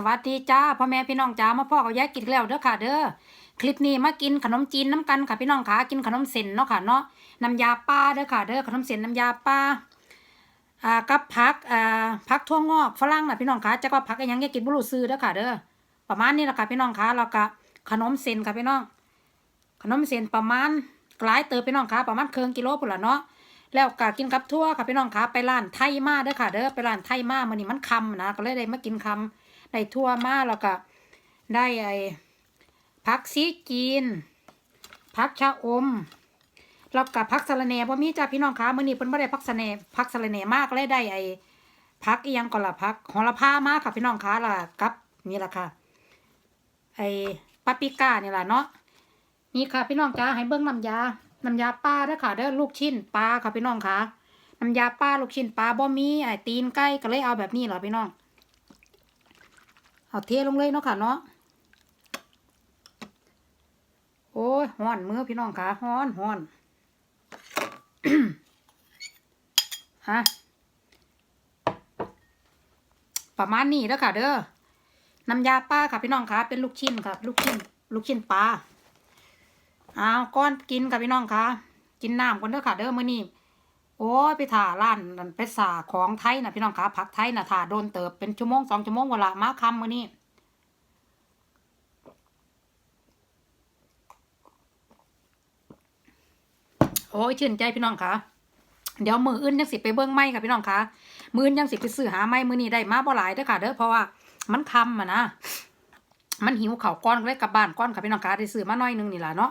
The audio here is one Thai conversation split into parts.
สวัสดีจ้าพ่อแม่พี่น้องจ้ามาพ่อกับยายกินแล้วเด้อค่ะ เด้อคลิปนี้มากินขนมจีนน้ำกันค่ะพี่น้องค่ะกินขนมเส้นเนาะค่ะเนาะน้ำยาป้าเด้อค่ะเด้อขนมเส้นน้ำยาป้าอ่ากับผักอ่าผักทั่วงอกฝรั่งน่ะพี่น้องค่ะจะก็ผักอะไรยังยายกินบุรุษซื้อเด้อค่ะเด้อประมาณนี้แหละค่ะพี่น้องค่ะแล้วก็ขนมเส้นค่ะพี่น้อง ขนมเส้นประมาณหลายเติบพี่น้องค่ะประมาณเครึ่งกิโลพุ่นละเนาะแล้วก็กินกับทั่วค่ะพี่น้องค่ะไปร้านไทยมาเด้อค่ะเด้อไปร้านไทยมามื้อนี้มันคำนะก็เลยได้มากินคำ ได้ทั่วมาแล้วก็ได้ไอ้ผักซีจีนผักชะอมแล้วก็ผักสะระแหน่บ่มีจ้าพี่น้องคะมื้อนี้เพิ่นบ่ได้ผักสะแหน่ผักสะระแหน่มากเลยได้ไอ้ผักอีหยังก่อนล่ะผักโหระพามากค่ะพี่น้องคะล่ะกับนี่ล่ะค่ะ ไอ้ปาปริก้านี่ล่ะเนาะนี่ค่ะพี่น้องจ้าให้เบิ่งน้ำยาน้ำยาปลาเด้อค่ะเด้อลูกชิ้นปลาค่ะพี่น้องคะน้ำยาปลาลูกชิ้นปลาบ่มีไอ้ตีนไก่ก็เลยเอาแบบนี้เหรอพี่น้อง เอาเทลงเลยเนาะค่ะเนาะโอ้ยห้อนมือพี่น้องค่ะห้อนห้อนฮะประมาณนี้แล้วค่ะ เด้อน้ำยาป้าค่ะพี่น้องค่ะเป็นลูกชิ้นค่ะ ลูกชิ้น ลูกชิ้นปลาเอาวก้อนกินค่ะพี่น้องค่ะ กินน้ำกันเด้อค่ะ เด้อมื้อนี้ โอ้ยไปถ่าร้านนั่นไปสาของไทยนะพี่น้องคะผักไทยนะถ่าโดนเติบเป็นชั่วโมงสองชั่วโมงเวลามาคำมื้อนี้โอ้ยชื่นใจพี่น้องคะเดี๋ยวมืออื่นยังสิไปเบิ้องไม้ค่ะพี่น้องคะมืออื่นยังสิไปซื้อหาไม้มือนี้ได้มาบ่หลายเด้อค่ะเด้อเพราะว่ามันคำอะนะมันหิวเข่าก้อนก็เลยกลับบ้านก้อนค่ะพี่น้องคะได้ซื้อมาหน่อยนึงนี่แหละเนาะ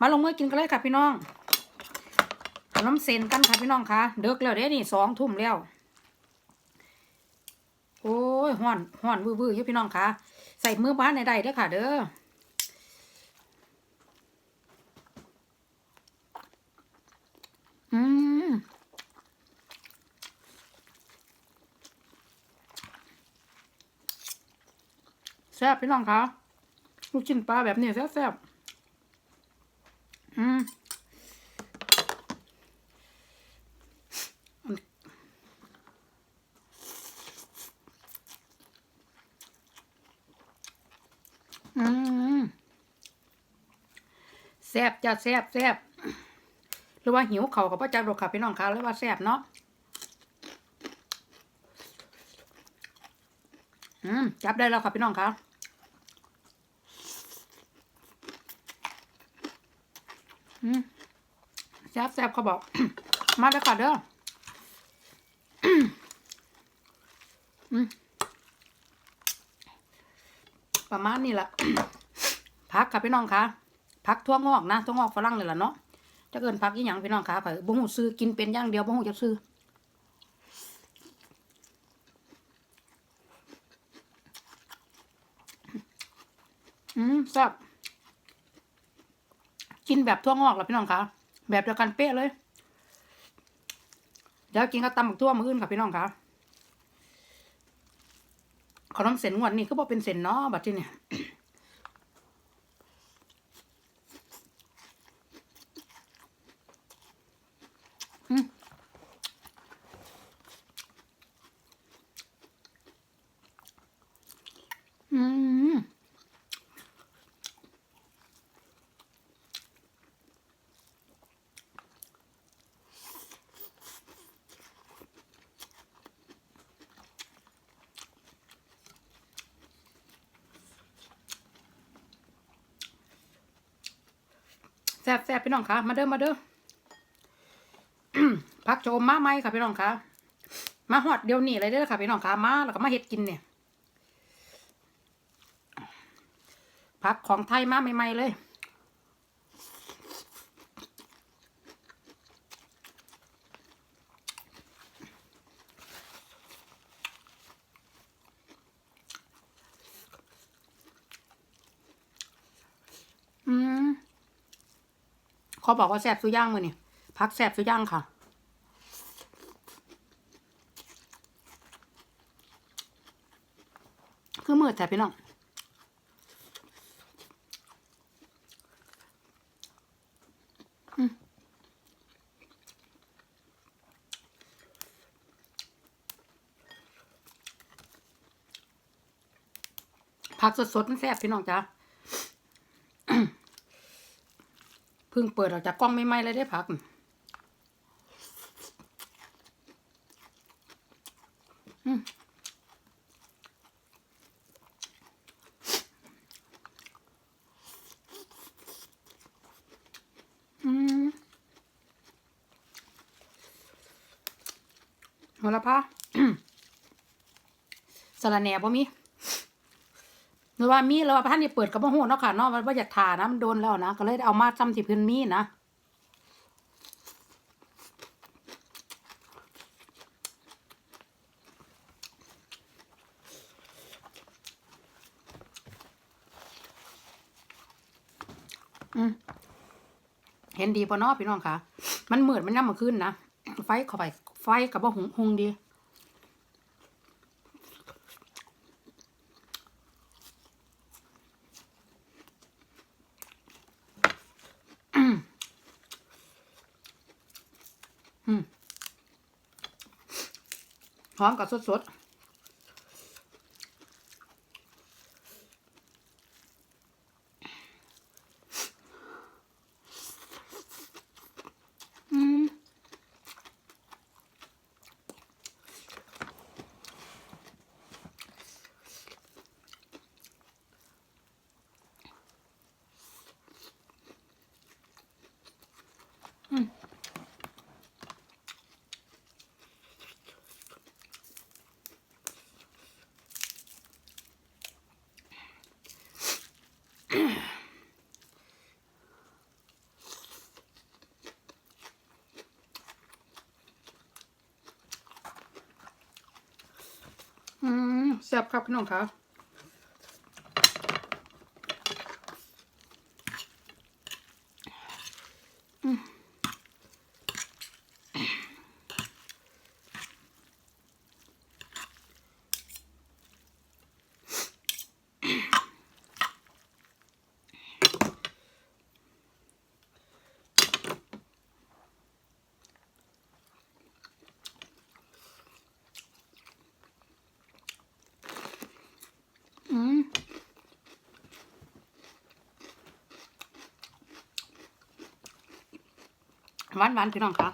มาลงมือกินกันเลยค่ะพี่น้อง นมเส้นกันค่ะพี่น้องคะเด็กแล้วเด้นี่สองทุ่มแล้ว โอ้ยห้อนห้อนวื้อๆอยู่พี่น้องคะใส่มือบ้านในใดเด้อค่ะ เด้ออืมแซ่บพี่น้องคะลูกชิ้นปลาแบบนี้แซ่บแซ่บอืม อืม แซบจ้ะแซบแซบหรือว่าหิวเขากับพ่อจักรกค่ะพี่น้องคะหรือว่าแซบเนาะอืมจับได้แล้วค่ะพี่น้องคะอืมแซบแซบเขาบอก มาแล้วค่ะเด้อประมาณนี้แหละพักค่ะพี่น้องคะ พักทั่วงอกนะทั่วงอกฝรั่งเลยล่ะเนาะจะเกินพักยี่หยังพี่น้องคะข่อยบ่หูซื้อกินเป็นอย่างเดียวบ่หูจะซื้ออืมแซ่บกินแบบทั่วงอกล่ะพี่น้องคะแบบเดียวกันเป๊ะเลยเดี๋ยวกินก็ตำบักทั่วมืออื่นค่ะพี่น้องคะขนมเส้นงวดนี่ก็บอกเป็นเส้นเนาะบัดที่เนี่ย อืมแซ่บแซ่บพี่น้องคะมาเด้อมาเด้อพักโจมมาไหมค่ะพี่น้องคะมาหอดเดี๋ยวนี้เลยเด้อค่ะพี่น้องคะมาแล้วก็มาเฮ็ดกินเนี่ย พักของไทยมาใหม่ ๆ เลย อืมเขาบอกว่าแซ่บสุย่างมือนี่พักแซ่บสุย่างค่ะคือมืดแต่พี่น้อง ผักสดๆมันแซ่บพี่น้องจ้าเพิ่งเปิดออกจากกล้องไม่ไหมเลยได้ผักอืมอืมโหระพาสลัดแหน่บ่มี หรือว่ามีแล้วว่าท่านนี่เปิดกับบ่ฮู้เนาะค่ะเนาะว่าอยากทานะมันโดนแล้วนะก็เลยเอามาจำที่พิ่นมีนะเห็นดีปะเนาะพี่น้องค่ะ มันเหมืดมันย่ำมาขึ้นนะ ไฟเข้าไป ไฟกับว่าหงหงดี้อมกับสดๆ อืม อืม อืม แซ่บครับพี่น้องครั หวานหวานๆพี่น้องครับ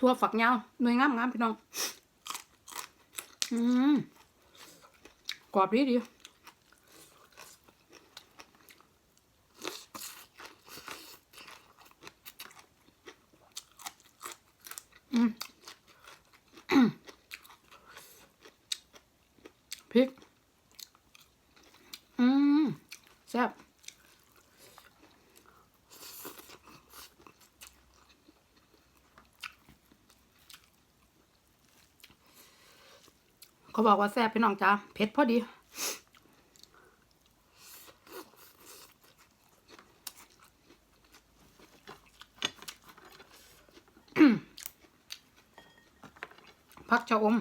ทั่วฝักยาวหน่วยงามงามพี่น้อง อืมกรอบดีดีอืมพริก อืมแซ่บ เขาบอกว่าแซ่บพี่น้องจ้าเผ็ดพอดี พักชะอม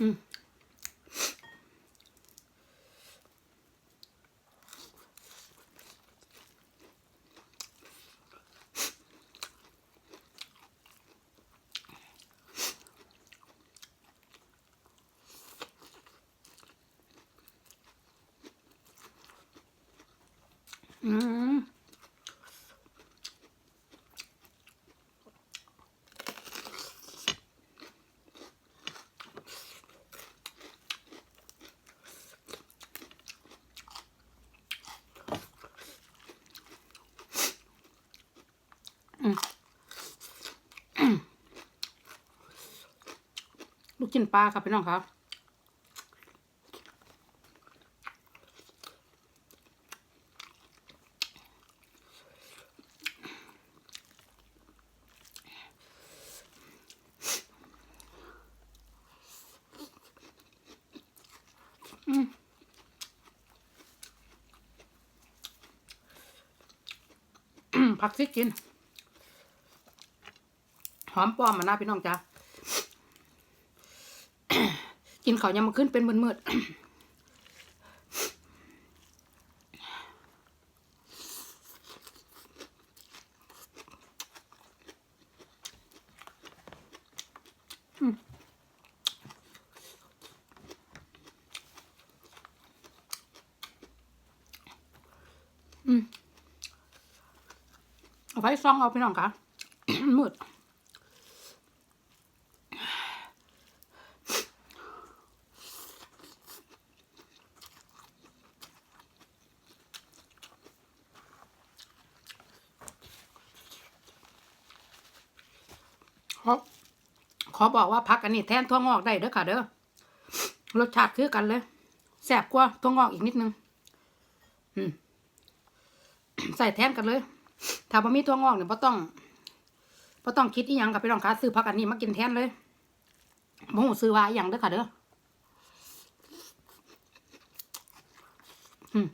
อืม อืมลูกชิ้นปลาครับพี่น้องครับ ผักซิกกิน หอมป้อมมาหน้าพี่น้องจ้ากินข้าวยำมาขึ้นเป็นมืดๆเอา ไฟซองเอาพี่น้องค่ะมืดขอขอบอกว่าพักอันนี้แทนทั่วงอกได้เด้อค่ะเด้อรสชาติคือกันเลยแสบกว่าทั่วงอกอีกนิดนึงใส่แทนกันเลย ถ้าบ่มีทั่วงอกเนี่ยบ่ต้องบ่ต้องคิดอีหยังกับไปลองค้าซื้อพักอันนี้มากินแทนเลยบ่ฮู้ซื้อว่าอีหยังเด้อค่ะเด้ออืม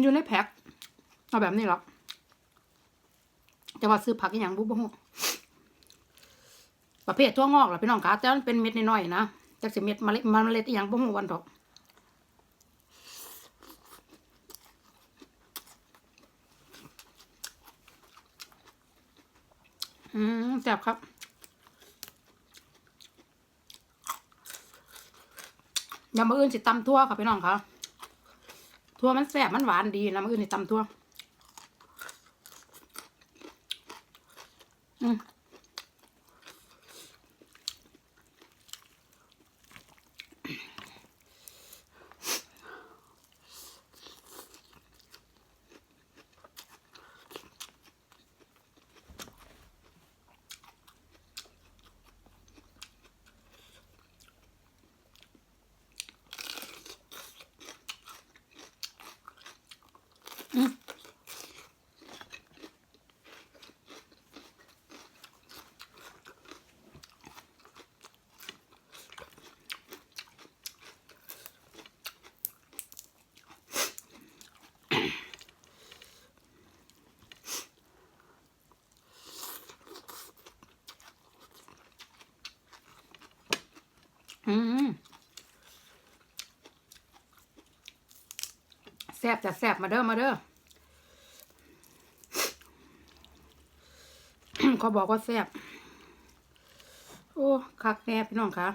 อยู่ในแพ็คเอาแบบนี้หรอกแต่ว่าซื้อผักอีหยังบุบ่ฮู้ประเภททั่วงอกล่ะพี่น้องคะแต่มันเป็นเม็ดน้อยๆนะจักสิเม็ดเมล็ดมันเมล็ดอีหยังบ่ฮู้วันดอก อืม แซ่บครับยำมะอื่นสิตำทั่วค่ะพี่น้องค่ะทั่วมันแซ่บมันหวานดีนะมะอื่นสิตำทั่วอืม อืม แซ่บจะแซ่บมาเด้อมาเด้อเขาบอกว่าแซ่บโอ้คักแน่พี่น้องคะ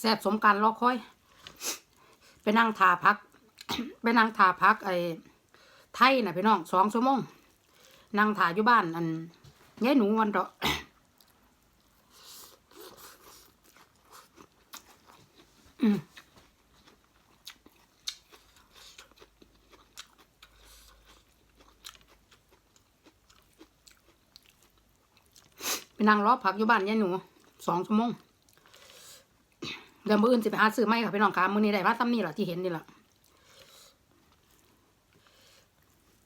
แซ่บสมการรอคอย ไปนั่งทาพัก ไปนั่งทาพักไอ้ไทยนะพี่น้องสองชั่วโมงนั่งถ่ายอยู่บ้านอันยายหนูวันเถาะอืมไปนั่งรอพักอยู่บ้านยายหนูสองชั่วโมง เดี๋ยวมืออื่นสิไปหาซื้อไม่ค่ะพี่น้องคะมือนี้ได้มาซ้ำนี่แหละที่เห็นนี่แหละ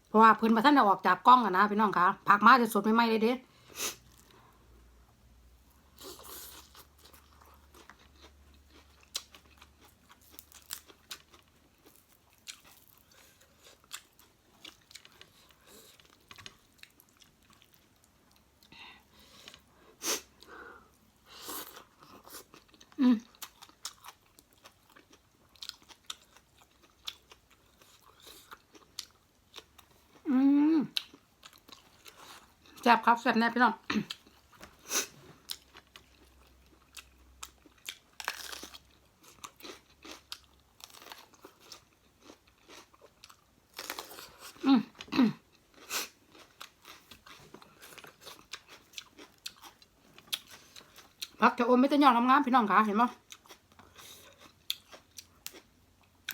เพราะว่าเพิ่นมาท่านได้ออกจากกล้องอะนะพี่น้องคะผักมาจะสดไม่ไหมเลยเด้อืม อืมแซ่บครับแซ่บแน่พี่น้องอืมผักจะอมไม่ต้องยอดงามๆพี่น้องค่ะเห็นไหม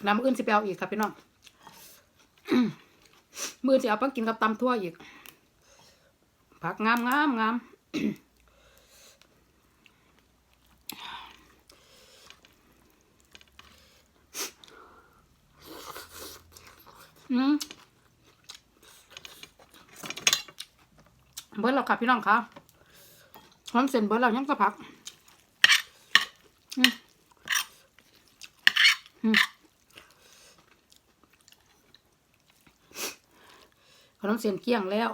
น้ำอื่นสิไปเอาอีกครับพี่น้อง มือจะเอาไปกินกับตำทั่วอีก ผักงามงามงามเบิร์ดเราวค่ะพี่น้องค่ะหอมเส้นเบิร์ดเรายังกะพักอือืมขนมเส้นเกี้ยงแล้ว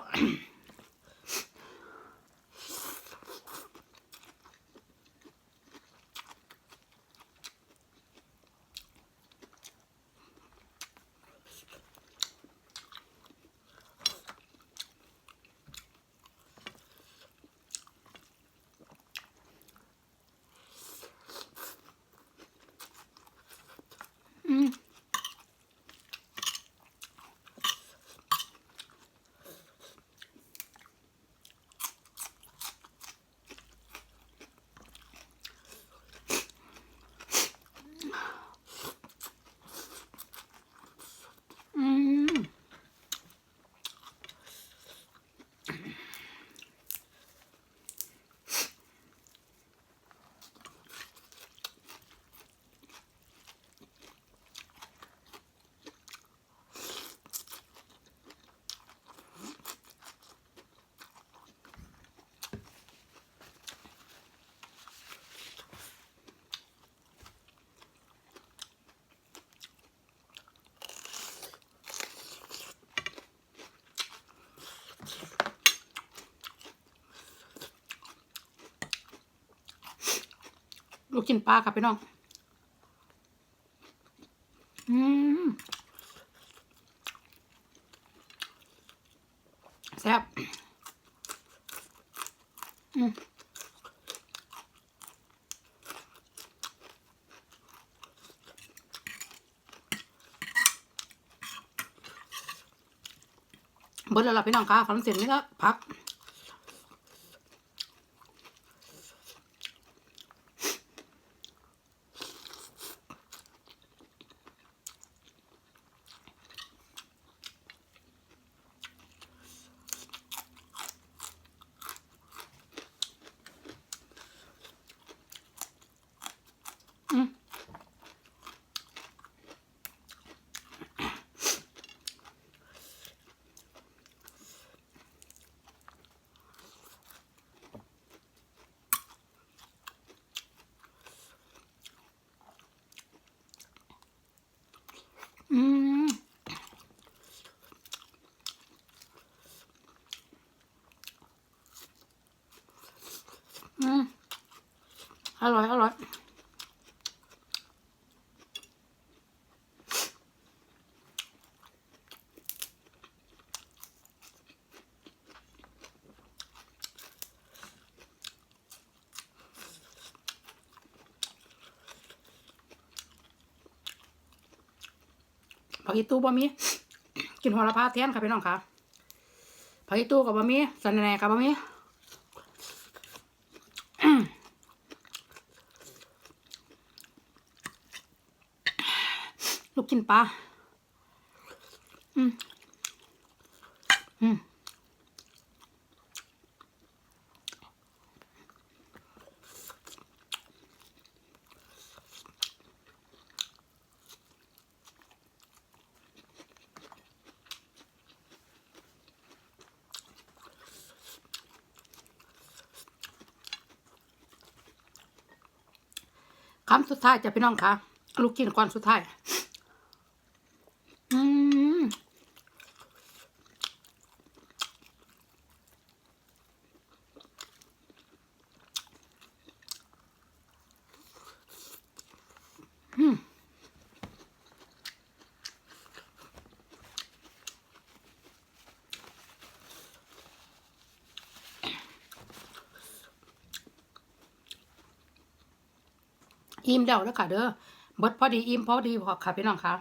ลูกชิ้นปลาค่ะพี่น้อง อืมแซ่บอืมเบิดแล้วล่ะพี่น้องค่ะขนมเส้นนี่ก็พัก อืมอืม อืมอร่อย อร่อยผักอีตู้บะมีกินหัวละพาแทนค่ะพี่น้องค่ะผักอีตู้กับบะมีสันแหน่กับบะมี ลู กินปลาอืม อืม คำสุดท้ายจะพี่น้องคะลูกกินก่อนสุดท้าย อืม อิ่มแล้วแล้วค่ะเด้อเบิดพอดีอิ่มพอดีพอค่ะพี่น้องค่ะ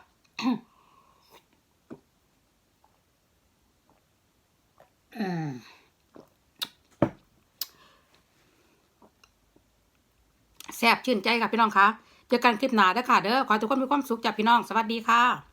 แซ่บชื่นใจค่ะพี่น้องค่ะ เจอกันคลิปหน้าเด้อค่ะเด้อขอให้ทุกคนมีความสุขจากพี่น้อง สวัสดีค่ะ